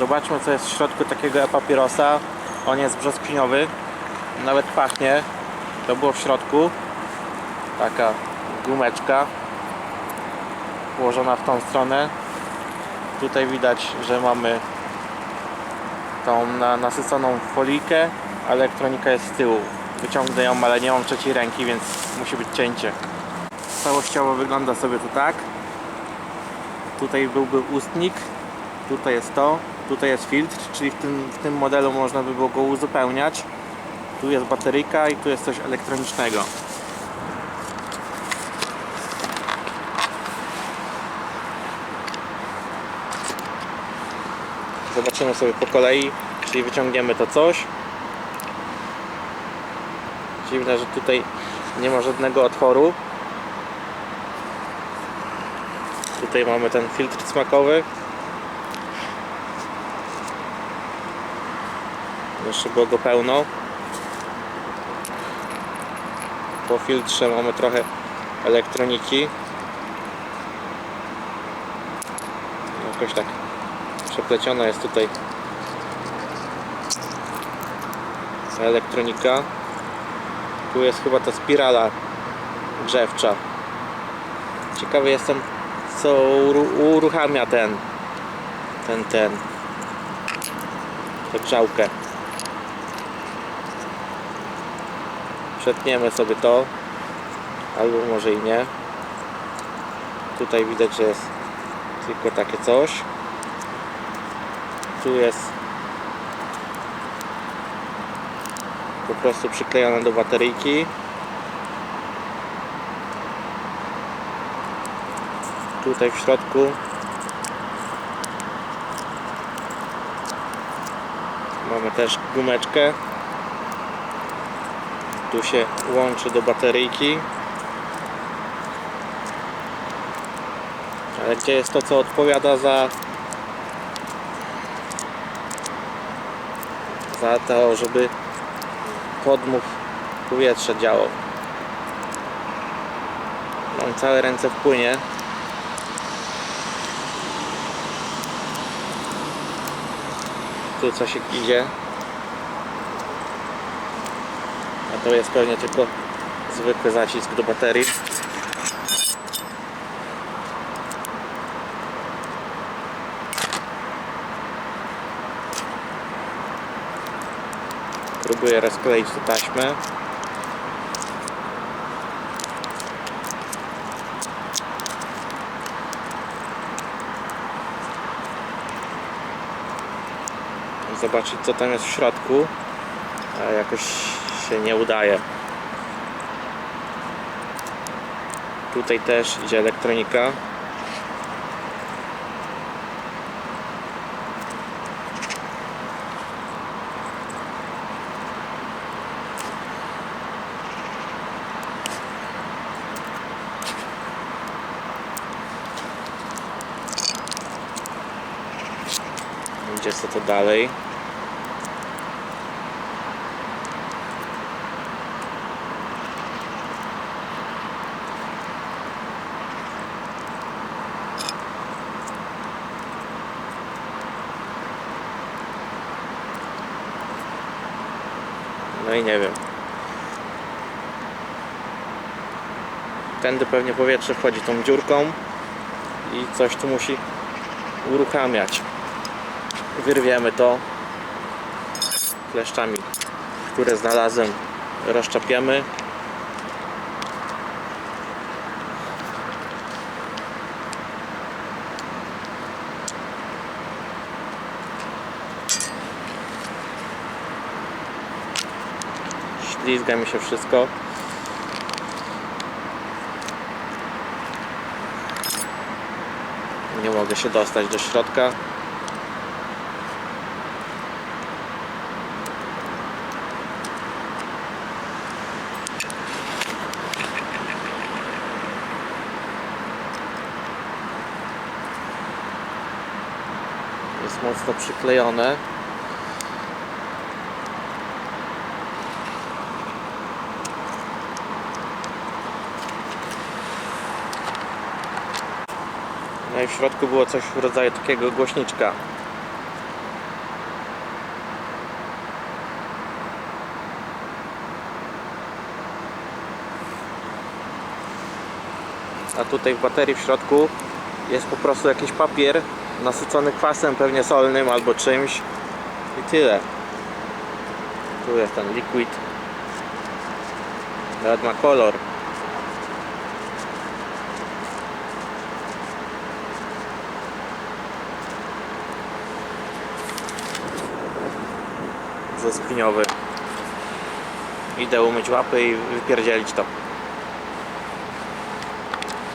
Zobaczmy co jest w środku takiego e-papierosa. On jest brzoskwiniowy. Nawet pachnie. To było w środku. Taka gumeczka położona w tą stronę. Tutaj widać, że mamy tą na, nasyconą folijkę, a elektronika jest z tyłu. Wyciągnę ją, ale nie mam trzeciej ręki, więc musi być cięcie. Całościowo wygląda sobie to tak. Tutaj byłby ustnik, tutaj jest to, tutaj jest filtr, czyli w tym, w tym modelu można by było go uzupełniać. Tu jest bateryjka i tu jest coś elektronicznego. Zobaczymy sobie po kolei, czyli wyciągniemy to coś. Dziwne, że tutaj nie ma żadnego otworu. Tutaj mamy ten filtr smakowy. Jeszcze było go pełno. Po filtrze mamy trochę elektroniki. Jakoś tak przepleciona jest tutaj elektronika. Tu jest chyba ta spirala grzewcza. Ciekawy jestem co uru- uruchamia ten ten ten tę grzałkę. Przetniemy sobie to albo może i nie. Tutaj widać, że jest tylko takie coś. Tu jest po prostu przyklejone do bateryjki. Tutaj w środku mamy też gumeczkę. Tu się łączy do bateryjki. Ale gdzie jest to, co odpowiada za za to, żeby podmuch powietrza działał. Mam całe ręce w płynie. Tu coś idzie. A to jest pewnie tylko zwykły zacisk do baterii. Próbuję rozkleić tę taśmę. Zobaczyć co tam jest w środku. Jakoś się nie udaje. Tutaj też idzie elektronika. Idzie co to dalej. No i nie wiem. Tędy pewnie powietrze wchodzi tą dziurką i coś tu musi uruchamiać. Wyrwiemy to kleszczami, które znalazłem. Rozczapiemy ślizga mi się wszystko nie mogę się dostać do środka jest mocno przyklejone. I w środku było coś w rodzaju takiego głośniczka. A tutaj w baterii w środku jest po prostu jakiś papier nasycony kwasem, pewnie solnym albo czymś i tyle. Tu jest ten liquid. Nawet ma kolor. Zespiniowy. Idę umyć łapy i wypierdzielić to.